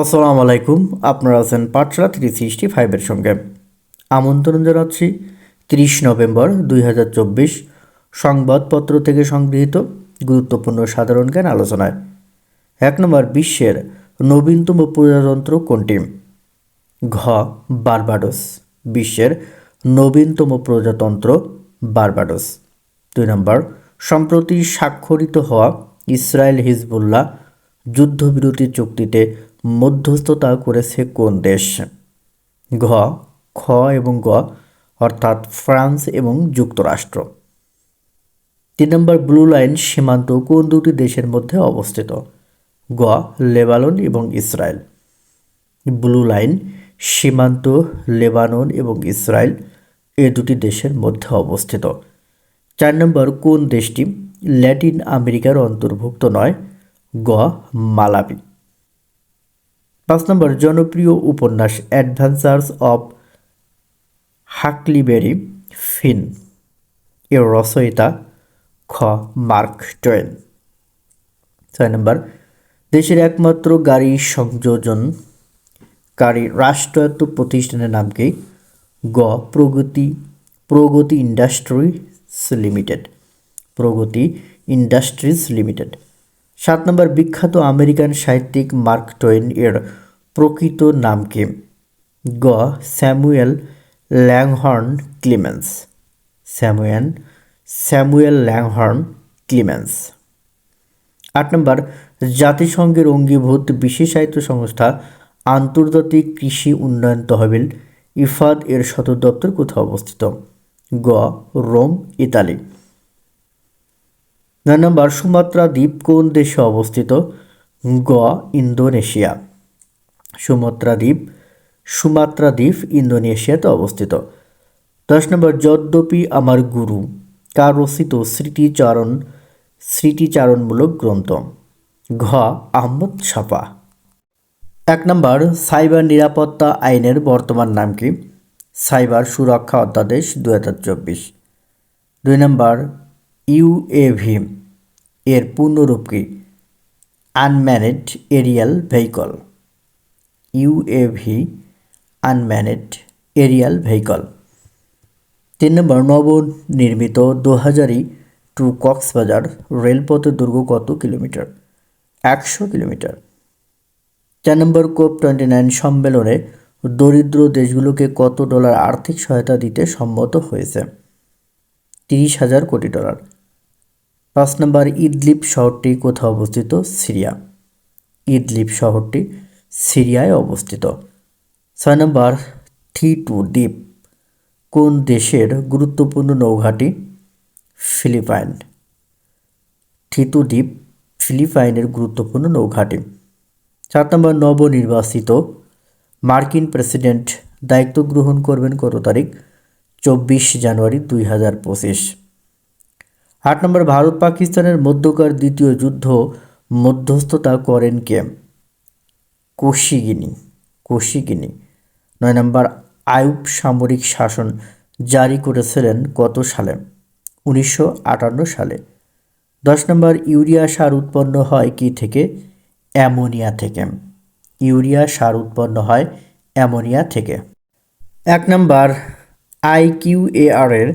আসসালামু আলাইকুম, আপনারা আছেন পাটরা থ্রি সিক্সটি ফাইভের সঙ্গে। আমন্ত্রণ জানাচ্ছি তিরিশ নভেম্বর দুই হাজার চব্বিশ, সংবাদপত্র থেকে সংগৃহীত গুরুত্বপূর্ণ সাধারণ জ্ঞান আলোচনায়। এক নম্বর, বিশ্বের নবীনতম প্রজাতন্ত্র কোনটি? ঘ, বারবাডোস, বিশ্বের নবীনতম প্রজাতন্ত্র বারবাডোস। দুই নম্বর, সম্প্রতি স্বাক্ষরিত হওয়া ইসরায়েল হিজবুল্লাহ যুদ্ধবিরতি চুক্তিতে মধ্যস্থতা করেছে কোন দেশ? ঘ, খ এবং গ, অর্থাৎ ফ্রান্স এবং যুক্তরাষ্ট্র। তিন নম্বর ব্লু লাইন সীমান্ত কোন দুটি দেশের মধ্যে অবস্থিত? গ, লেবানন এবং ইসরায়েল। ব্লু লাইন সীমান্ত, লেবানন এবং ইসরায়েল এ দুটি দেশের মধ্যে অবস্থিত। চার নম্বর কোন দেশটি ল্যাটিন আমেরিকার অন্তর্ভুক্ত নয়? গ, মালাবি। পাঁচ নম্বর, জনপ্রিয় উপন্যাস অ্যাডভেঞ্চার্স অব হাকলিবেরি ফিন এর রচয়িতা খ. Mark Twain. ছয় নম্বর, দেশের একমাত্র গাড়ি সংযোজন সংযোজনকারী রাষ্ট্রায়ত্ত প্রতিষ্ঠানের নাম কি? গ. Pragati Pragati industries limited. Pragati industries limited. সাত নম্বর বিখ্যাত আমেরিকান সাহিত্যিক মার্ক টোয়েন এর প্রকৃত নাম কি? গ. Samuel Langhorne Clemens. Samuel Samuel Langhorne Clemens. আট নম্বর, জাতিসংঘের অঙ্গীভূত বিশেষায়িত সংস্থা আন্তর্জাতিক কৃষি উন্নয়ন তহবিল ইফাদ এর সদর দপ্তর কোথায় অবস্থিত? গ. Rome, Italy. নয় নম্বর সুমাত্রা দ্বীপ কোন দেশে অবস্থিত? গ, ইন্দোনেশিয়া। সুমাত্রা দ্বীপ। সুমাত্রা দ্বীপ ইন্দোনেশিয়াতে অবস্থিত। দশ নম্বর, যদ্যপি আমার গুরু। কার রচিত স্মৃতিচারণ, স্মৃতিচারণমূলক গ্রন্থ? ঘ, আহমদ ছাপা এক নম্বর, সাইবার নিরাপত্তা আইনের বর্তমান নাম কি? সাইবার সুরক্ষা অধ্যাদেশ দু হাজার চব্বিশ। দুই নম্বর ইউএভি এর পূর্ণরূপ কি unmanned aerial vehicle UAV unmanned aerial vehicle তিন নম্বর, নবনির্মিত দোহাজারি টু কক্সবাজার রেলপথের দুর্গ কত কিলোমিটার? একশো কিলোমিটার। চার নম্বর, কোপ টোয়েন্টি নাইন সম্মেলনে দরিদ্র দেশগুলোকে কত ডলার আর্থিক সহায়তা দিতে সম্মত হয়েছে? তিরিশ হাজার কোটি ডলার। পাঁচ নম্বর ইদলিপ শহরটি কোথাও অবস্থিত? সিরিয়া। ইদলিপ শহরটি সিরিয়ায় অবস্থিত। ছয় নম্বর থি টু দ্বীপ। কোন দেশের গুরুত্বপূর্ণ নৌঘাটি? ফিলিপাইন। থিতু দ্বীপ ফিলিপাইনের গুরুত্বপূর্ণ নৌঘাটি। চার নম্বর নবনির্বাচিত মার্কিন প্রেসিডেন্ট দায়িত্ব গ্রহণ করবেন কত তারিখ? চব্বিশ জানুয়ারি দুই হাজার পঁচিশ। আট নম্বর, ভারত পাকিস্তানের মধ্যকার দ্বিতীয় যুদ্ধ মধ্যস্থতা করেন কে? কোশিগিনি কোশিগিনি। নয় নম্বর আয়ুব সামরিক শাসন জারি করেছিলেন কত সালে? উনিশশো আটান্ন সালে। দশ নম্বর, ইউরিয়া সার উৎপন্ন হয় কি থেকে? অ্যামোনিয়া থেকে। ইউরিয়া সার উৎপন্ন হয় অ্যামোনিয়া থেকে। এক নম্বর, আইকিউএআর এর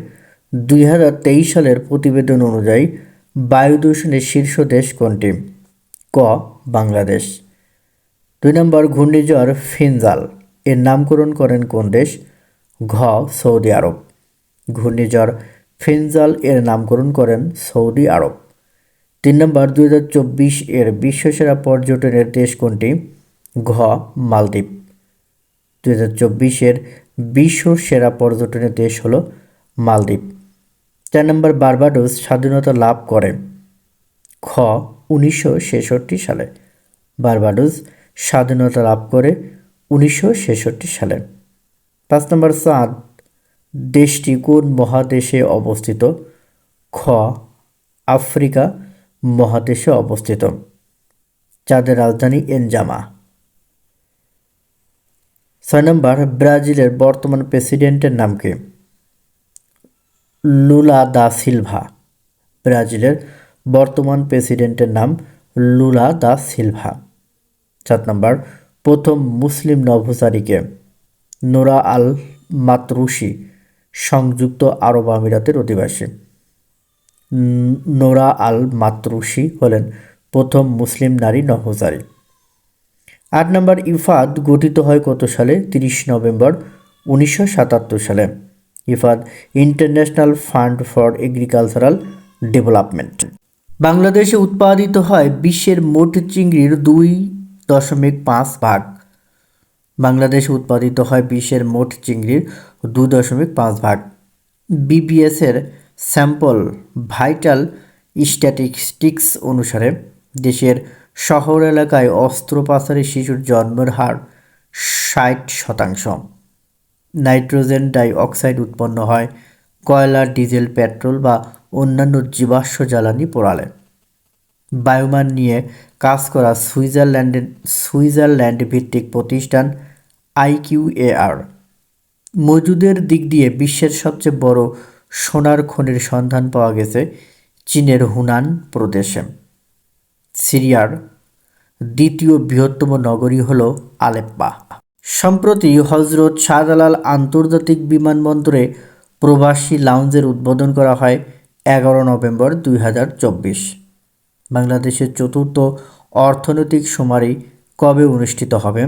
দুই হাজার তেইশ সালের প্রতিবেদন অনুযায়ী বায়ু দূষণের শীর্ষ দেশ কোনটি? ক. বাংলাদেশ। দুই নম্বর, ঘূর্ণিঝড় ফিনজাল। এর নামকরণ করেন কোন দেশ? ঘ. সৌদি আরব। ঘূর্ণিঝড় ফিনজাল এর নামকরণ করেন সৌদি আরব। তিন নম্বর, দুই হাজার চব্বিশ এর বিশ্বসেরা পর্যটনের দেশ কোনটি? ঘ. মালদ্বীপ। দুই হাজার চব্বিশের বিশ্ব সেরা পর্যটনের দেশ হল মালদ্বীপ। চার নম্বর বার্বাডোস স্বাধীনতা লাভ করে খ, উনিশশো ছেষট্টি সালে। বার্বাডোস স্বাধীনতা লাভ করে উনিশশো ছেষট্টি সালে। পাঁচ নম্বর চাঁদ দেশটি কোন মহাদেশে অবস্থিত? খ, আফ্রিকা মহাদেশে অবস্থিত। চাঁদের রাজধানী এনজামা। ছয় নম্বর, ব্রাজিলের বর্তমান প্রেসিডেন্টের নাম কি? লুলা দা সিলভা, ব্রাজিলের বর্তমান প্রেসিডেন্টের নাম লুলা দা সিলভা। সাত নম্বর, প্রথম মুসলিম নভোচারীকে নোরা আল মাতরুশি সংযুক্ত আরব আমিরাতের অধিবাসী। নোরা আল মাতরুশি হলেন প্রথম মুসলিম নারী নভোচারী। আট নম্বর ইফাদ গঠিত হয় কত সালে? তিরিশ নভেম্বর উনিশশো সাতাত্তর সালে। IFAD international fund for agricultural development বাংলাদেশে উৎপাদিত হয় বিশ্বের মোট চিংড়ির দুই দশমিক পাঁচ ভাগ। বাংলাদেশে উৎপাদিত হয় বিশ্বের মোট চিংড়ির দুই দশমিক পাঁচ ভাগ। বিবিএসের স্যাম্পল ভাইটাল স্ট্যাটিস্টিক্স অনুসারে দেশের শহর এলাকায় অস্ত্রোপাচারী শিশুর জন্মের হার ষাট শতাংশ। নাইট্রোজেন ডাই অক্সাইড উৎপন্ন হয় কয়লা ডিজেল, পেট্রোল বা অন্যান্য জীবাশ্ম জ্বালানি পোড়ালে। বায়ুমান নিয়ে কাজ করা সুইজারল্যান্ডের সুইজারল্যান্ড ভিত্তিক প্রতিষ্ঠান আইকিউএআর মজুদের দিক দিয়ে বিশ্বের সবচেয়ে বড় সোনার খনির সন্ধান পাওয়া গেছে চীনের হুনান প্রদেশে। সিরিয়ার দ্বিতীয় বৃহত্তম নগরী হল আলেপ্পা। সম্প্রতি হজরত শাহজালাল আন্তর্জাতিক বিমানবন্দরে প্রবাসী লাউঞ্জের উদ্বোধন করা হয় এগারো নভেম্বর দুই হাজার চব্বিশ। বাংলাদেশের চতুর্থ অর্থনৈতিক শুমারি কবে অনুষ্ঠিত হবে?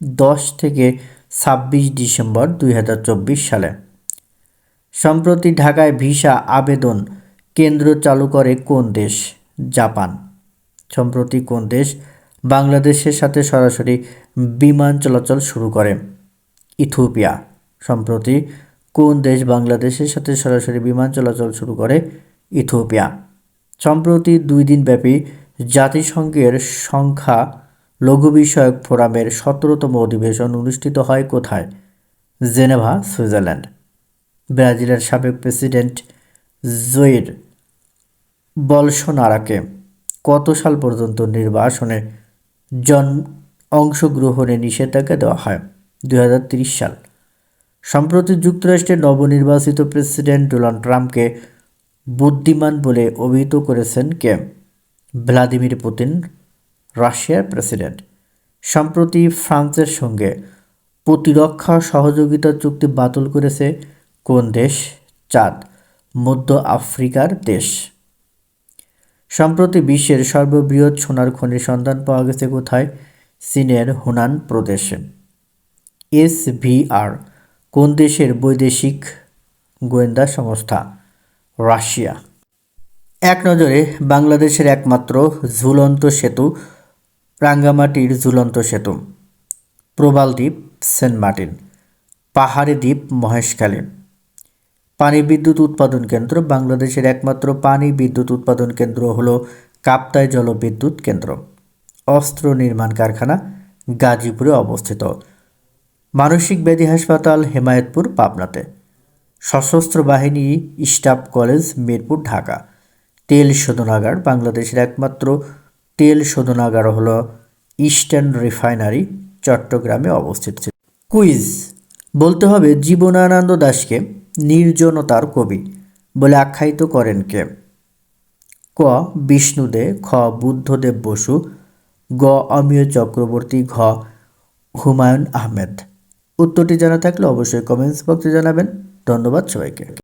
দশ থেকে ছাব্বিশ ডিসেম্বর দুই হাজার চব্বিশ সালে। সম্প্রতি ঢাকায় ভিসা আবেদন কেন্দ্র চালু করে কোন দেশ? জাপান। সম্প্রতি কোন দেশ বাংলাদেশের সাথে সরাসরি বিমান চলাচল শুরু করে। ইথিওপিয়া, সম্প্রতি কোন দেশ বাংলাদেশের সাথে সরাসরি বিমান চলাচল শুরু করে? ইথিওপিয়া, সম্প্রতি দুই দিনব্যাপী জাতিসংঘের সংখ্যা লঘু বিষয়ক ফোরামের সতেরোতম অধিবেশন অনুষ্ঠিত হয় কোথায়? Geneva, Switzerland. ব্রাজিলের সাবেক প্রেসিডেন্ট জোয়ের বলসোনারাকে কত সাল পর্যন্ত নির্বাসনে জন অংশগ্রহণে নিষেধাজ্ঞা দেওয়া হয়, দুই সাল। সম্প্রতি যুক্তরাষ্ট্রের নবনির্বাচিত প্রেসিডেন্ট ডোনাল্ড ট্রাম্পকে বুদ্ধিমান বলে অভিহিত করেছেন কে? ভ্লাদিমির পুতিন, রাশিয়ার প্রেসিডেন্ট। সম্প্রতি ফ্রান্সের সঙ্গে প্রতিরক্ষা সহযোগিতা চুক্তি বাতিল করেছে কোন দেশ? চাঁদ, মধ্য আফ্রিকার দেশ। সম্প্রতি বিশ্বের সর্ববৃহৎ সোনার খনির সন্ধান পাওয়া গেছে কোথায়? চীনের হুনান প্রদেশে। এসভিআর কোন দেশের বৈদেশিক গোয়েন্দা সংস্থা? রাশিয়া। এক নজরে বাংলাদেশের একমাত্র ঝুলন্ত সেতু, রাঙ্গামাটির ঝুলন্ত সেতু। প্রবাল দ্বীপ সেন্ট মার্টিন। পাহাড়ি দ্বীপ মহেশখালী। পানি বিদ্যুৎ উৎপাদন কেন্দ্র বাংলাদেশের একমাত্র পানি বিদ্যুৎ উৎপাদন কেন্দ্র হলো কাপ্তাই জলবিদ্যুৎ কেন্দ্র। অস্ত্র নির্মাণ কারখানা গাজীপুরে অবস্থিত। মানসিক ব্যাধি হাসপাতাল হেমায়তপুর, পাবনাতে। সশস্ত্র বাহিনী স্টাফ কলেজ, মিরপুর, ঢাকা। তেল শোধনাগার বাংলাদেশের একমাত্র তেল শোধনাগার হলো ইস্টার্ন রিফাইনারি, চট্টগ্রামে অবস্থিত কুইজ। বলতে হবে জীবনানন্দ দাশকে নির্জনতার কবি। বলে আখ্যায়িত করেন কে? ক. বিষ্ণুদে, খ. বুদ্ধদেব বসু, গ. অমিয় চক্রবর্তী, ঘ. হুমায়ুন আহমেদ। উত্তরটি জানা থাকলে অবশ্যই কমেন্টস বক্সে জানাবেন। ধন্যবাদ সবাইকে।